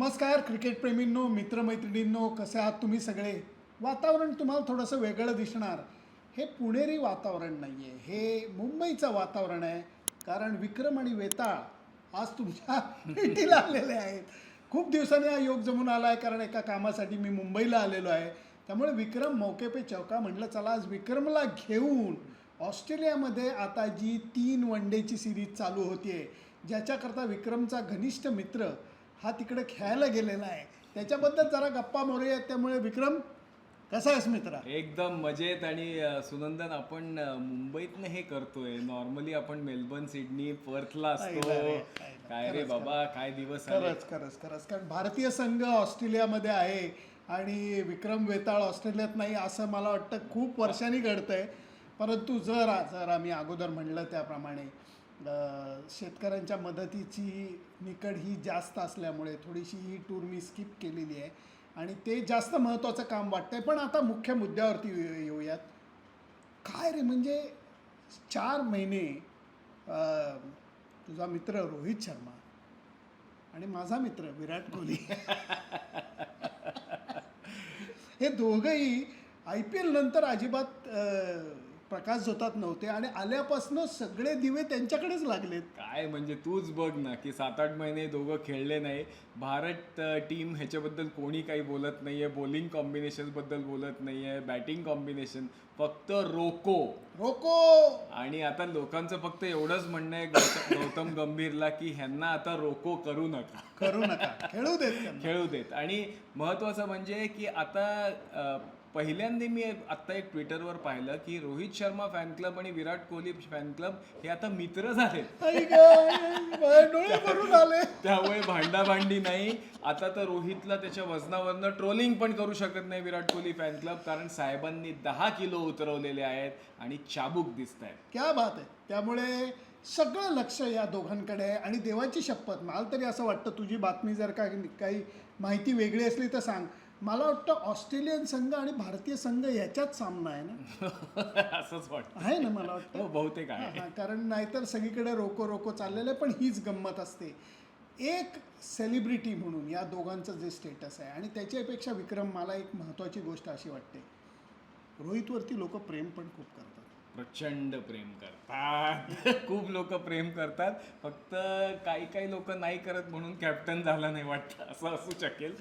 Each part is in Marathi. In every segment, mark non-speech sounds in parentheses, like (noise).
नमस्कार क्रिकेटप्रेमींनो मित्रमैत्रिणींनो कसे आहात तुम्ही सगळे? वातावरण तुम्हाला थोडंसं वेगळं दिसणार. हे पुणेरी वातावरण नाही आहे हे मुंबईचं वातावरण आहे. कारण विक्रम आणि वेताळ आज तुमच्या (laughs) भेटीला आलेले आहेत. खूप दिवसांनी हा योग जमून आला आहे कारण एका कामासाठी मी मुंबईला आलेलो आहे. त्यामुळे विक्रम मौके पे चौका म्हटलं चला आज विक्रमला घेऊन ऑस्ट्रेलियामध्ये आता जी तीन वन डेची सिरीज चालू होती आहे ज्याच्याकरता विक्रमचा घनिष्ठ मित्र हा तिकडे खेळायला गेलेला आहे. त्याच्याबद्दल जरा गप्पा मारूया. त्यामुळे विक्रम कसा आहेस मित्रा? एकदम मजेत आणि सुनंदन आपण मुंबईतनं हे करतोय. नॉर्मली आपण मेलबर्न सिडनी पर्थला असतो. काय रे बाबा काय दिवस खरंच खरंच खरंच. कारण भारतीय संघ ऑस्ट्रेलियामध्ये आहे आणि विक्रम वेताळ ऑस्ट्रेलियात नाही असं मला वाटतं खूप वर्षांनी घडतंय. परंतु जर जर आम्ही अगोदर म्हणलं त्याप्रमाणे. शेतकऱ्यांच्या मदतीची निकड ही जास्त असल्यामुळे थोडीशी ही टूर मी स्किप केलेली आहे. आणि ते जास्त महत्त्वाचं काम वाटतंय. पण आता मुख्य मुद्द्यावरती येऊयात. काय रे म्हणजे चार महिने तुझा मित्र रोहित शर्मा आणि माझा मित्र विराट कोहली. (laughs) हे दोघंही आय पी एल नंतर अजिबात प्रकाश झोतात नव्हते आणि आल्यापासून सगळे दिवे त्यांच्याकडेच लागलेत. काय म्हणजे तूच बघ ना की सात आठ महिने दोघं खेळले नाही. भारत टीम ह्याच्याबद्दल कोणी काही बोलत नाहीये बॉलिंग कॉम्बिनेशनबद्दल बोलत नाहीये बॅटिंग कॉम्बिनेशन फक्त रोको. रोको! आणि आता लोकांचं फक्त एवढंच म्हणणं आहे गौतम गंभीरला की ह्यांना आता रोको करू नका. करू नका. खेळू देत खेळू देत. आणि महत्वाचं म्हणजे की आता पहिल्यांदा मी आत्ता एक ट्विटरवर पाहिलं की रोहित शर्मा फॅन क्लब आणि विराट कोहली फॅन क्लब हे आता मित्र आले. त्यामुळे भांडाभांडी नाही. आता तर रोहितला त्याच्या वजनावरनं ट्रोलिंग पण करू शकत नाही विराट कोहली फॅन क्लब कारण साहेबांनी दहा किलो उतरवलेले आहेत आणि चाबूक दिसत आहेत क्या बात आहे. त्यामुळे सगळं लक्ष या दोघांकडे आहे आणि देवाची शपथ. मला तरी असं वाटतं तुझी बातमी जर का काही माहिती वेगळी असली तर सांग. मला वाटतं ऑस्ट्रेलियन संघ आणि भारतीय संघ याच्यात सामना आहे ना. (laughs) असंच वाटतं. आहे ना मला वाटतं. हो बहुतेक आहे. कारण नाहीतर सगळीकडे रोको रोको चाललेलं आहे पण हीच गंमत असते. एक सेलिब्रिटी म्हणून या दोघांचं जे स्टेटस आहे आणि त्याच्यापेक्षा विक्रम मला एक महत्त्वाची गोष्ट अशी वाटते. रोहितवरती लोक प्रेम पण खूप करतात. प्रचंड प्रेम करतात. (laughs) खूप लोक प्रेम करतात. फक्त काही काही लोक नाही करत म्हणून कॅप्टन झाला नाही वाटतं असं असू शकेल.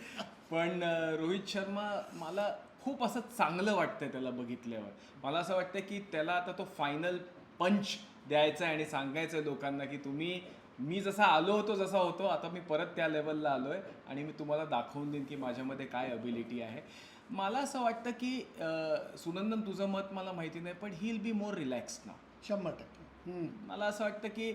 पण रोहित शर्मा मला खूप असं चांगलं वाटतंय त्याला बघितल्यावर. मला असं वाटतं की त्याला आता तो फायनल पंच द्यायचा आहे आणि सांगायचं आहे लोकांना की तुम्ही मी जसा आलो होतो जसा होतो आता मी परत त्या लेवलला आलो आहे आणि मी तुम्हाला दाखवून देईन की माझ्यामध्ये काय अबिलिटी आहे. मला असं वाटतं की सुनंदन तुझं मत मला माहिती नाही पण ही विल बी मोर रिलॅक्स ना शंभर टक्के. मला असं वाटतं की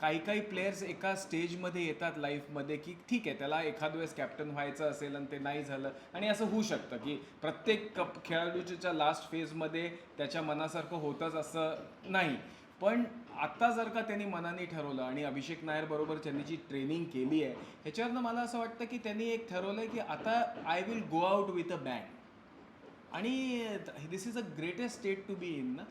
काही काही प्लेयर्स एका स्टेजमध्ये येतात लाईफमध्ये की ठीक आहे त्याला एखाद वेळेस कॅप्टन व्हायचं असेल आणि ते नाही झालं. आणि असं होऊ शकतं की प्रत्येक कप खेळाडूच्या लास्ट फेजमध्ये त्याच्या मनासारखं होतंच असं नाही. पण आत्ता जर का त्यांनी मनाने ठरवलं आणि अभिषेक नायर बरोबर त्यांनी जी ट्रेनिंग केली आहे ह्याच्यावरनं मला असं वाटतं की त्यांनी एक ठरवलं की आता I will go out with a bang आणि this is a greatest state to be in ना.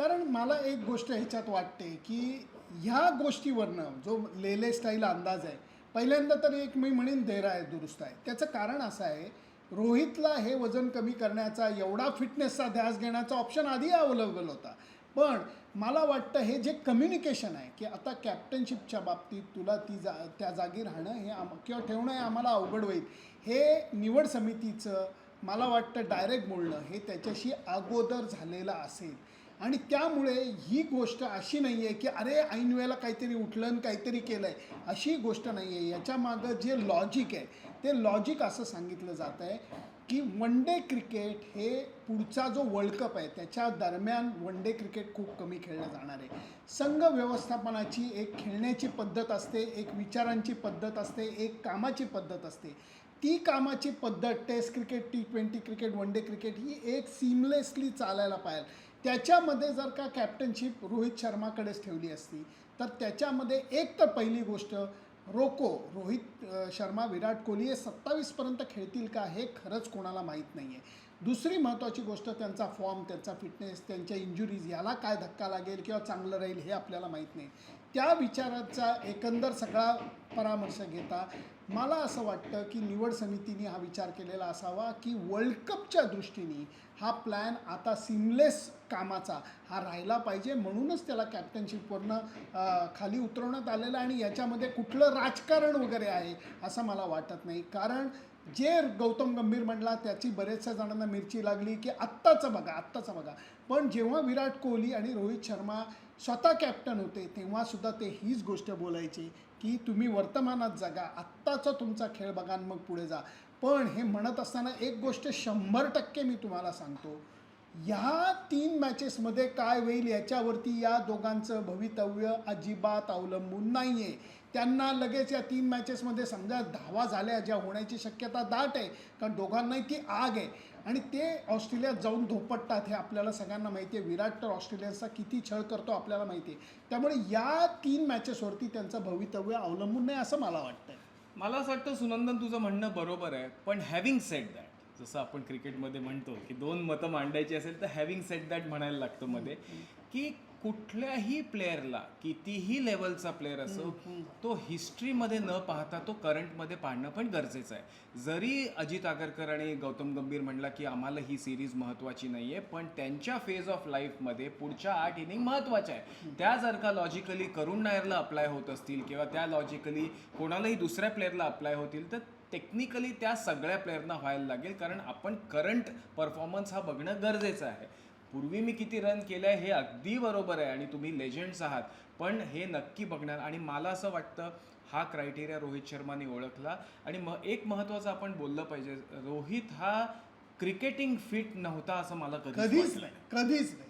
कारण मला एक गोष्ट ह्याच्यात वाटते की ह्या गोष्टीवरनं जो लेले स्टाईल अंदाज आहे पहिल्यांदा तर एक मी म्हणेन देरा आहे दुरुस्त आहे. त्याचं कारण असं आहे रोहितला हे वजन कमी करण्याचा एवढा फिटनेसचा ध्यास घेण्याचा ऑप्शन आधी अवेलेबल होता. पण मला वाटतं हे जे कम्युनिकेशन आहे की आता कॅप्टनशिपच्या बाबतीत तुला ती जा त्या जागी राहणं हे आम किंवा ठेवणं हे आम्हाला अवघड होईल. हे निवड समितीचं मला वाटतं डायरेक्ट बोलणं हे त्याच्याशी अगोदर झालेलं असेल. आणि त्यामुळे ही गोष्ट अशी नाही आहे की अरे ऐन वेळेला काहीतरी उठलं आणि काहीतरी केलं आहे अशी गोष्ट नाही आहे याच्या मागं जे लॉजिक आहे ते लॉजिक असं सांगितलं जात आहे की वन डे क्रिकेट हे पुढचा जो वर्ल्ड कप आहे त्याच्या दरम्यान वन डे क्रिकेट खूप कमी खेळलं जाणार आहे. संघ व्यवस्थापनाची एक खेळण्याची पद्धत असते एक विचारांची पद्धत असते एक कामाची पद्धत असते. ती कामाची पद्धत test cricket T twenty cricket one day cricket ही एक सिमलेसली चालायला पाहिजे. त्याच्यामध्ये जर का कॅप्टनशिप रोहित शर्माकडेच ठेवली असती तर त्याच्यामध्ये एक तर पहिली गोष्ट रोको रोहित शर्मा विराट कोहली हे सत्तावीसपर्यंत खेळतील का हे खरंच कोणाला माहीत नाही आहे दुसरी महत्त्वाची गोष्ट त्यांचा फॉर्म त्यांचा फिटनेस त्यांच्या इंजुरीज याला काय धक्का लागेल किंवा चांगलं राहील हे आपल्याला माहीत नाही. त्या विचाराचा एकंदर सगळा परामर्श घेता मला असं वाटतं की निवड समितीने हा विचार केलेला असावा की वर्ल्ड कपच्या दृष्टीने हा प्लॅन आता सिमलेस कामाचा हा राहिला पाहिजे म्हणूनच त्याला कॅप्टनशिपवरनं खाली उतरवण्यात आलेलं आणि याच्यामध्ये कुठलं राजकारण वगैरे आहे असं मला वाटत नाही. कारण जे गौतम गंभीर म्हणला त्याची बरेचशा जणांना मिरची लागली की आत्ताचं बघा आत्ताचं बघा. पण जेव्हा विराट कोहली आणि रोहित शर्मा स्वतः कॅप्टन होते तेव्हा सुद्धा ते हीच गोष्ट बोलायचे की तुम्ही वर्तमानात जगा आत्ताचा तुमचा खेळ बघा मग पुढे जा. पण हे म्हणत असताना एक गोष्ट शंभर टक्के मी तुम्हाला सांगतो ह्या तीन मॅचेसमध्ये काय होईल याच्यावरती या दोघांचं भवितव्य अजिबात अवलंबून नाही आहे त्यांना लगेच या तीन मॅचेसमध्ये समजा धावा झाल्या ज्या होण्याची शक्यता दाट आहे कारण दोघांनाही ती आग आहे. आणि ते ऑस्ट्रेलियात जाऊन धोपटतात हे आपल्याला सगळ्यांना माहिती आहे. विराट तर ऑस्ट्रेलियाचा किती छळ करतो आपल्याला माहिती आहे. त्यामुळे या तीन मॅचेसवरती त्यांचं भवितव्य अवलंबून नाही असं मला वाटतं मला असं वाटतं सुनंदन तुझं म्हणणं बरोबर आहे. पण हॅव्हिंग सेट दॅट जसं आपण क्रिकेटमध्ये म्हणतो की दोन मतं मांडायची असेल तर हॅव्हिंग सेट दॅट म्हणायला लागतं मध्ये की कुठल्याही प्लेअरला कितीही लेवलचा प्लेअर असो तो हिस्ट्रीमध्ये न पाहता तो करंटमध्ये पाहणं पण गरजेचं आहे. जरी अजित आगरकर आणि गौतम गंभीर म्हणला की आम्हाला ही सिरीज महत्त्वाची नाही आहे पण त्यांच्या फेज ऑफ लाईफमध्ये पुढच्या आठ इनिंग महत्त्वाच्या आहे त्या जर का लॉजिकली करुण नायरला अप्लाय होत असतील किंवा त्या लॉजिकली कोणालाही दुसऱ्या प्लेअरला अप्लाय होतील तर टेक्निकली त्या सगळ्या प्लेअरना व्हायला लागेल कारण आपण करंट परफॉर्मन्स हा बघणं गरजेचं आहे. पूर्वी मी किती रन केलंय हे अगदी बरोबर आहे आणि तुम्ही लेजंड्स आहात पण हे नक्की बघणार. आणि मला असं वाटतं हा क्रायटेरिया रोहित शर्माने ओळखला. आणि म एक महत्त्वाचं आपण बोललं पाहिजे रोहित हा क्रिकेटिंग फिट नव्हता असं मला कधीच नाही कधीच नाही.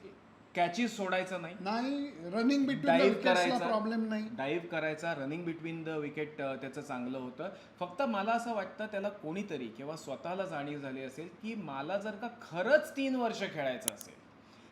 कॅचेस सोडायचा नाही. नाही रनिंग बिटवीन डाईव्ह विकेट्सला करायचा प्रॉब्लेम नाही. डाईव्ह करायचा रनिंग बिटवीन द विकेट त्याचं चांगलं होतं. फक्त मला असं वाटतं त्याला कोणीतरी किंवा स्वतःला जाणीव झाली असेल की मला जर का खरंच तीन वर्ष खेळायचं असेल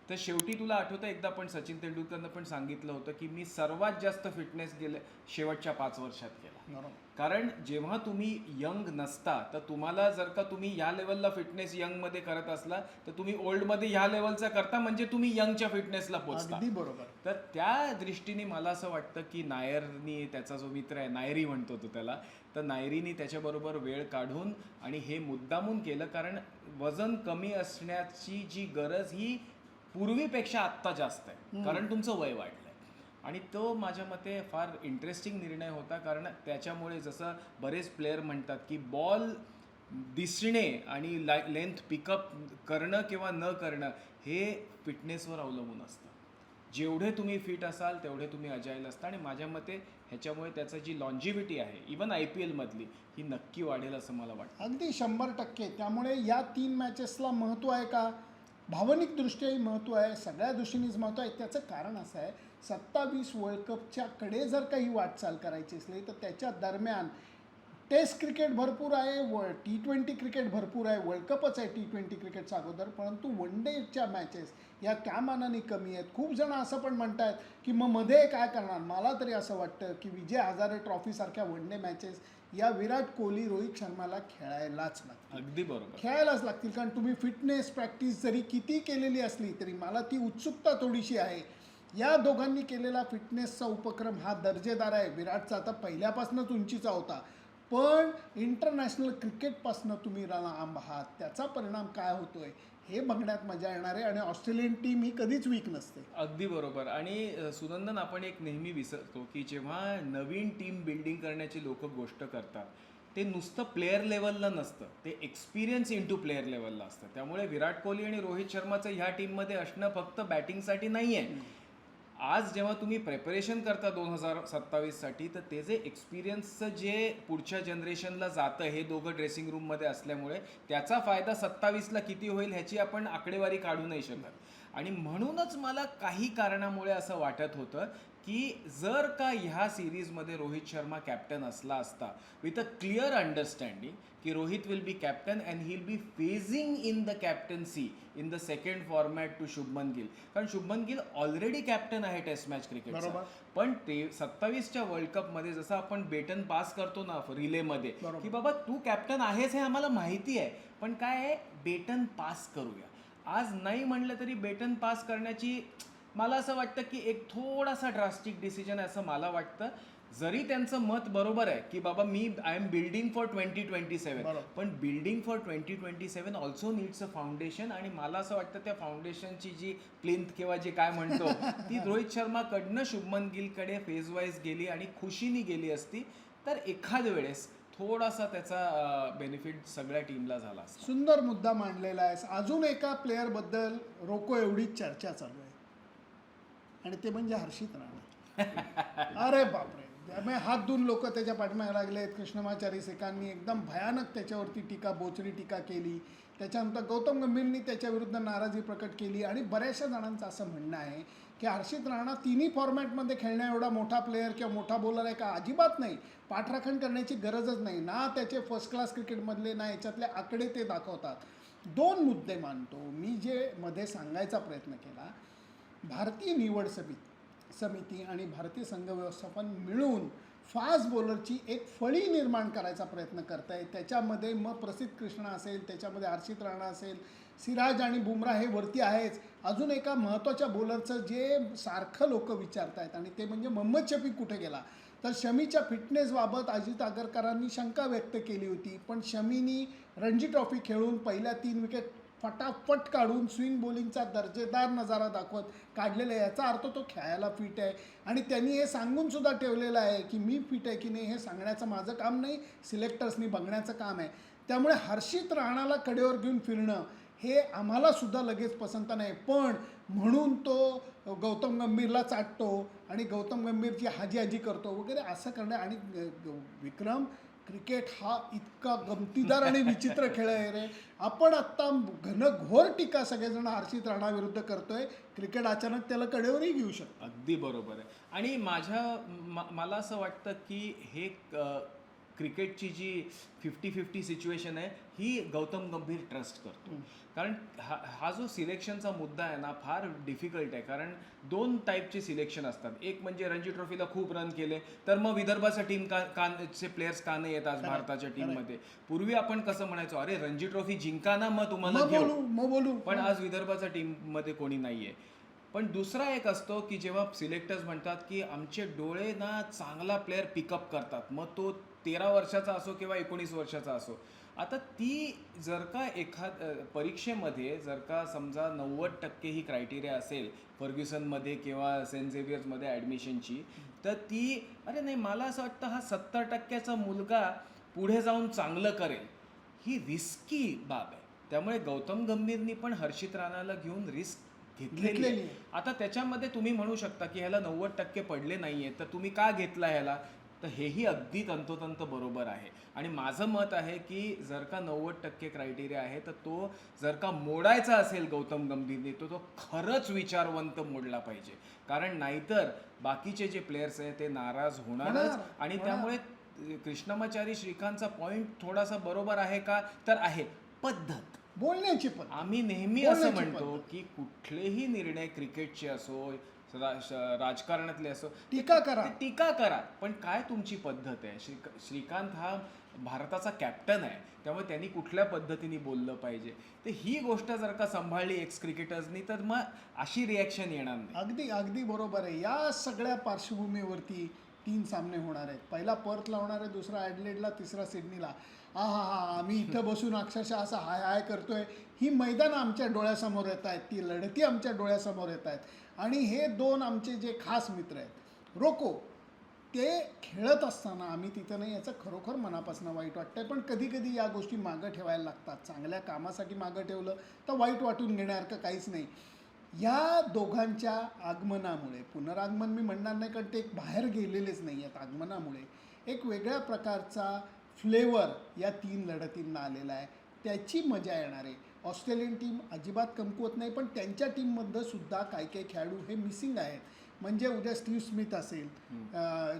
तर शेवटी तुला आठवतं एकदा पण सचिन तेंडुलकरनं पण सांगितलं होतं की मी सर्वात जास्त फिटनेस गेले शेवटच्या पाच वर्षात केला कारण जेव्हा तुम्ही यंग नसता तर तुम्हाला जर का तुम्ही ह्या लेवलला फिटनेस यंगमध्ये करत असला तर तुम्ही ओल्डमध्ये ह्या लेवलचा करता म्हणजे तुम्ही यंगच्या फिटनेसला अगदी बरोबर. तर त्या दृष्टीने मला असं वाटतं की नायरनी त्याचा जो मित्र आहे नायरी म्हणतो तो त्याला तर नायरीनी त्याच्याबरोबर वेळ काढून आणि हे मुद्दामून केलं कारण वजन कमी असण्याची जी गरज ही पूर्वीपेक्षा आत्ता जास्त आहे. कारण तुमचं वय वाढलंय. आणि तो माझ्या मते फार इंटरेस्टिंग निर्णय होता. कारण त्याच्यामुळे जसं बरेच प्लेअर म्हणतात की बॉल दिसणे आणि लेंथ पिकअप करणं किंवा न करणं हे फिटनेसवर अवलंबून असतं. जेवढे तुम्ही फिट असाल तेवढे तुम्ही अजाईल असता. आणि माझ्या मते ह्याच्यामुळे त्याचं जी लॉन्जिव्हिटी आहे इवन आय पी एलमधली ही नक्की वाढेल असं मला वाटतं. अगदी शंभर टक्के. त्यामुळे या तीन मॅचेसला महत्त्व आहे का? भावनिकदृष्ट्याही महत्त्व आहे सगळ्या दृष्टीनेच महत्त्व आहे. त्याचं कारण असं आहे सत्तावीस वर्ल्ड कपच्या कडे जर काही वाटचाल करायची असली तर त्याच्या दरम्यान टेस्ट क्रिकेट भरपूर आहे व टी ट्वेंटी क्रिकेट भरपूर आहे वर्ल्ड कपच आहे टी ट्वेंटी क्रिकेटचा अगोदर परंतु वन डेच्या मॅचेस या त्या मानाने कमी आहेत. खूप जण असं पण म्हणतात की मग मध्ये काय करणार? मला तरी असं वाटतं की विजय हजारे ट्रॉफीसारख्या वन डे मॅचेस या विराट कोहली रोहित शर्माला खेळायलाच लागतील. अगदी बरोबर. खेळायलाच लागतील कारण तुम्ही फिटनेस प्रॅक्टिस जरी किती केलेली असली तरी मला ती उत्सुकता थोडीशी आहे. या दोघांनी केलेला फिटनेसचा उपक्रम हा दर्जेदार आहे. विराटचा आता पहिल्यापासूनच उंचीचा होता. पण इंटरनॅशनल क्रिकेटपासून तुम्ही लांब आहात. त्याचा परिणाम काय होतोय हे बघण्यात मजा येणार आहे आणि ऑस्ट्रेलियन टीम ही कधीच वीक नसते. अगदी बरोबर. आणि सुनंदन आपण एक नेहमी विसरतो की जेव्हा नवीन टीम बिल्डिंग करण्याची लोक गोष्ट करतात ते नुसतं प्लेअर लेवलला नसतं. ते एक्सपिरियन्स इंटू प्लेअर लेवलला असतं. त्यामुळे विराट कोहली आणि रोहित शर्माचं ह्या टीममध्ये असणं फक्त बॅटिंगसाठी नाही आहे आज जेव्हा तुम्ही प्रेपरेशन करता दोन हजार सत्तावीससाठी तर ते जे एक्सपिरियन्सचं जे पुढच्या जनरेशनला जातं हे दोघं ड्रेसिंग रूममध्ये असल्यामुळे त्याचा फायदा सत्तावीसला किती होईल ह्याची आपण आकडेवारी काढू नाही शकत. आणि म्हणूनच मला काही कारणामुळे असं वाटत होतं की जर का ह्या सिरीजमध्ये रोहित शर्मा कॅप्टन असला असता विथ अ क्लिअर अंडरस्टँडिंग की Rohit will be captain and he will be phasing in the captaincy in the second format to Shubman Gill. कारण शुभमन गिल ऑलरेडी कॅप्टन आहे टेस्ट मॅच क्रिकेट. पण ते सत्तावीसच्या वर्ल्ड कपमध्ये जसं आपण बेटन पास करतो ना रिलेमध्ये. की बाबा तू कॅप्टन आहेस हे आम्हाला माहिती आहे. पण काय आहे? बेटन पास करूया. आज नाही म्हणलं तरी बेटन पास करण्याची मला असं वाटतं की एक थोडासा ड्रास्टिक डिसिजन आहे असं मला वाटतं. जरी त्यांचं मत बरोबर आहे की बाबा मी I am building for twenty twenty seven. पण building for twenty twenty seven also needs a foundation आणि मला असं वाटतं त्या फाउंडेशनची जी प्लिंथ किंवा जे काय म्हणतो (laughs) ती रोहित शर्माकडनं शुभमन गिलकडे फेज वाईज गेली आणि खुशीनी गेली असती तर एखाद वेळेस थोडासा त्याचा बेनिफिट सगळ्या टीमला झाला सुंदर मुद्दा मांडलेला आहे अजून एका प्लेअरबद्दल रोको एवढीच चर्चा चालू आहे. आणि ते म्हणजे हर्षित राणा. अरे बापरे. त्यामुळे हात धुवून लोक त्याच्या पाठीमागे लागले आहेत कृष्णमाचारी सेकांनी एकदम भयानक त्याच्यावरती टीका बोचरी टीका केली. त्याच्यानंतर गौतम गंभीरनी त्याच्याविरुद्ध नाराजी प्रकट केली. आणि बऱ्याचशा जणांचं असं म्हणणं आहे की हर्षित राणा तिन्ही फॉर्मॅटमध्ये खेळण्या एवढा मोठा प्लेअर किंवा मोठा बॉलर आहे का? अजिबात नाही. पाठराखण करण्याची गरजच नाही. ना त्याचे फर्स्ट क्लास क्रिकेटमधले ना याच्यातले आकडे ते दाखवतात. दोन मुद्दे मानतो मी जे मध्ये सांगायचा प्रयत्न केला भारतीय निवड समिती समिती आणि भारतीय संघ व्यवस्थापन मिळून फास्ट बॉलरची एक फळी निर्माण करायचा प्रयत्न करत आहे त्याच्यामध्ये मग प्रसिद्ध कृष्णा असेल त्याच्यामध्ये हर्षित राणा असेल सिराज आणि बुमरा हे वरती आहेच. अजून एका महत्त्वाच्या बॉलरचं जे सारखं लोक विचारत आहेत आणि ते म्हणजे मोहम्मद शफी कुठे गेला? तर शमीच्या फिटनेसबाबत अजित आगरकरांनी शंका व्यक्त केली होती पण शमीनी रणजी ट्रॉफी खेळून पहिल्या तीन विकेट फटाफट काढून स्विंग बॉलिंगचा दर्जेदार नजारा दाखवत काढलेला आहे. याचा अर्थ तो खेळायला फिट आहे. आणि त्यांनी हे सांगून सुद्धा ठेवलेलं आहे की मी फिट आहे की नाही हे सांगण्याचं माझं काम नाही सिलेक्टर्सनी बघण्याचं काम आहे. त्यामुळे हर्षित राणाला कडेवर घेऊन फिरणं हे आम्हाला सुद्धा लगेच पसंत नाही. पण म्हणून तो गौतम गंभीरला चाटतो आणि गौतम गंभीरची हाजी हाजी करतो वगैरे असं करणं आणि विक्रम क्रिकेट हा इतका गमतीदार आणि विचित्र खेळ आहे रे. आपण आत्ता घनघोर टीका सगळेजण हर्षित राणाविरुद्ध करतोय. क्रिकेट अचानक त्याला कडेवरही घेऊ शकतो. अगदी बरोबर आहे. आणि माझ्या म- मला असं वाटतं की हे क्रिकेटची जी फिफ्टी फिफ्टी सिच्युएशन आहे ही गौतम गंभीर ट्रस्ट करतो. कारण हा हा जो सिलेक्शनचा मुद्दा आहे ना फार डिफिकल्ट आहे. कारण दोन टाईपचे सिलेक्शन असतात. एक म्हणजे रणजी ट्रॉफीला खूप रन केले तर मग विदर्भाचा टीम का कानचे प्लेयर्स का नाही येत आज भारताच्या टीममध्ये पूर्वी आपण कसं म्हणायचो अरे रणजी ट्रॉफी जिंका ना मग तुम्हाला बोलू पण आज विदर्भाच्या टीममध्ये कोणी नाहीये. पण दुसरा एक असतो की जेव्हा सिलेक्टर्स म्हणतात की आमचे डोळे ना चांगला प्लेअर पिकअप करतात मग तो तेरा वर्षाचा असो किंवा एकोणीस वर्षाचा असो. आता ती जर का एखाद परीक्षेमध्ये जर का समजा नव्वद टक्के ही क्रायटेरिया असेल फर्ग्युसनमध्ये किंवा सेंट झेवियर्समध्ये ॲडमिशनची तर ती अरे नाही मला असं वाटतं हा सत्तर टक्क्याचा मुलगा पुढे जाऊन चांगलं करेल. ही रिस्की बाब आहे. त्यामुळे गौतम गंभीरनी पण हर्षित राणाला घेऊन रिस्क घेतलेली. आता त्याच्यामध्ये तुम्ही म्हणू शकता की ह्याला नव्वद टक्के पडले नाहीये तर तुम्ही का घेतला ह्याला? तर हेही अगदी तंतोतंत बरोबर आहे. आणि माझं मत आहे की जर का नव्वद टक्के क्रायटेरिया आहे तर तो जर का मोडायचा असेल गौतम गंभीरने तो तो खरंच विचारवंत मोडला पाहिजे. कारण नाहीतर बाकीचे जे प्लेयर्स आहेत ते नाराज होणारच. होणार, आणि. त्यामुळे कृष्णमाचारी श्रीकांतचा पॉइंट थोडासा बरोबर आहे का? तर आहे. पद्धत. बोलण्याची पण आम्ही नेहमी असं म्हणतो की कुठलेही निर्णय क्रिकेटचे असो राजकारणातले असो. टीका करा. टीका करा. पण काय तुमची पद्धत आहे? श्री श्रीकांत हा भारताचा कॅप्टन आहे. त्यामुळे त्यांनी कुठल्या पद्धतीने बोललं पाहिजे? तर ही गोष्ट जर का सांभाळली एक्स क्रिकेटर्सनी तर मग अशी रिॲक्शन येणार नाही. अगदी अगदी बरोबर आहे. या सगळ्या पार्श्वभूमीवरती तीन सामने होणार आहेत. पहिला पर्थ लावणार आहे दुसरा ॲडलेडला तिसरा सिडनीला. हा हा हा आम्ही इथं बसून अक्षरशः असं हाय हाय करतोय. ही मैदानं आमच्या डोळ्यासमोर येत आहेत ती लढती आमच्या डोळ्यासमोर येत आहेत. आणि हे दोन आमचे जे खास मित्र आहेत रोको ते खेळत असताना आम्ही तिथं नाही याचं खरोखर मनापासून वाईट वाटतंय. पण कधी कधी या गोष्टी मागं ठेवायला लागतात. चांगल्या कामासाठी मागं ठेवलं तर वाईट वाटून घेण्यासारखं काहीच नाही. या दोघांच्या आगमनामुळे पुनरागमन मी म्हणणार नाही कारण ते बाहेर गेलेलेच नाही आहेत आगमनामुळे एक वेगळ्या प्रकारचा फ्लेवर या तीन लढतींना आलेला आहे. त्याची मजा येणार आहे. ऑस्ट्रेलियन टीम अजिबात कमकुवत नाही पण त्यांच्या टीममधलं सुद्धा काही काही खेळाडू हे मिसिंग आहेत. म्हणजे उद्या स्टीव्ह स्मिथ असेल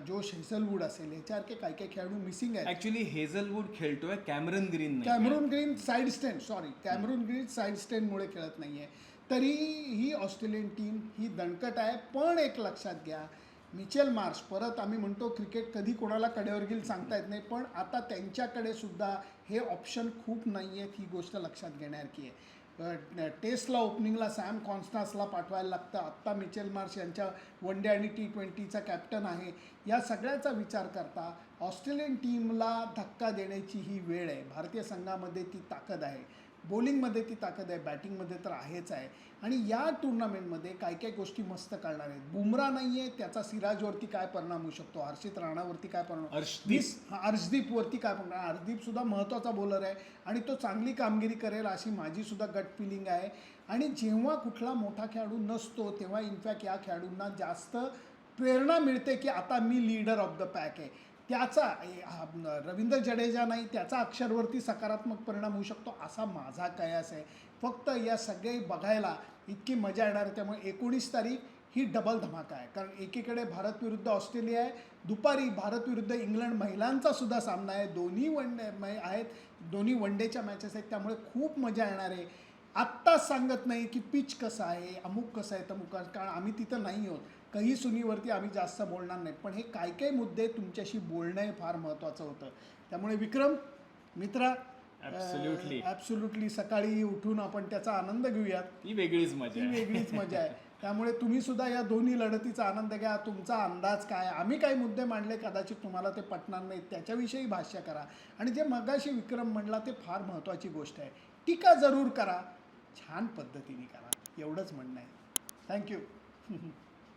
जोश हेझलवूड असेल याच्यासारखे काही काही खेळाडू मिसिंग आहेत. ऍक्च्युली हेझलवूड खेळतोय Cameron Green Cameron Green side stand sorry Cameron Green side स्टँडमुळे खेळत नाही आहे तरी ही ऑस्ट्रेलियन टीम ही दणकट आहे. पण एक लक्षात घ्या मिचेल मार्श परत आम्ही म्हणतो क्रिकेट कधी कोणाला कडेवर घेईल सांगता येत नाही पण आता त्यांच्याकडे सुद्धा हे ऑप्शन खूप नाही आहेत ही गोष्ट लक्षात घेण्यासारखी आहे. टेस्टला ओपनिंगला सॅम कॉन्स्टान्सला पाठवायला लागतं. आत्ता मिचेल मार्श यांच्या वन डे आणि टी ट्वेंटीचा कॅप्टन आहे. या सगळ्याचा विचार करता ऑस्ट्रेलियन टीमला धक्का देण्याची ही वेळ आहे. भारतीय संघामध्ये ती ताकद आहे. बॉलिंगमध्ये ती ताकद आहे बॅटिंगमध्ये तर आहेच आहे. आणि या टुर्नामेंटमध्ये काय काय गोष्टी मस्त करणार आहेत? बुमरा नाही आहे त्याचा सिराजवरती काय परिणाम होऊ शकतो? हर्षित राणावरती काय परिणाम अर्शदीप. हा, अर्शदीपवरती काय म्हणणार अर्शदीप सुद्धा महत्त्वाचा बॉलर आहे आणि तो चांगली कामगिरी करेल अशी माझी सुद्धा गट फिलिंग आहे. आणि जेव्हा कुठला मोठा खेळाडू नसतो तेव्हा इनफॅक्ट या खेळाडूंना जास्त प्रेरणा मिळते की आता मी लीडर ऑफ द पॅक आहे. त्याचा हा, रवींद्र जडेजा नाही त्याचा अक्षरवरती सकारात्मक परिणाम होऊ शकतो असा माझा कयास आहे. फक्त या सगळे बघायला इतकी मजा येणार आहे त्यामुळे एकोणीस तारीख ही डबल धमाका आहे. कारण एकीकडे भारत विरुद्ध ऑस्ट्रेलिया आहे दुपारी भारत विरुद्ध इंग्लंड महिलांचा सुद्धा सामना आहे. दोन्ही वन डे आहेत दोन्ही वन डेच्या मॅचेस आहेत त्यामुळे खूप मजा येणार आहे. आत्ताच सांगत नाही की पिच कसं आहे अमुक कसं आहे तमुक कारण आम्ही तिथं नाही आहोत. काही सुनीवरती आम्ही जास्त बोलणार नाही. पण हे काय काय मुद्दे तुमच्याशी बोलणं हे फार महत्त्वाचं होतं. त्यामुळे विक्रम मित्रा. ॲब्सोल्युटली सकाळी उठून आपण त्याचा आनंद घेऊयात. ती वेगळीच मजा ती आहे. वेगळीच मजा आहे. (laughs) त्यामुळे तुम्ही सुद्धा या दोन्ही लढतीचा आनंद घ्या. तुमचा अंदाज काय आम्ही काही मुद्दे मांडले कदाचित तुम्हाला ते पटणार नाहीत. त्याच्याविषयी भाष्य करा. आणि जे मगाशी विक्रम म्हणला ते फार महत्त्वाची गोष्ट आहे. टीका जरूर करा. छान पद्धतीने करा. एवढंच म्हणणं आहे. थँक्यू (laughs)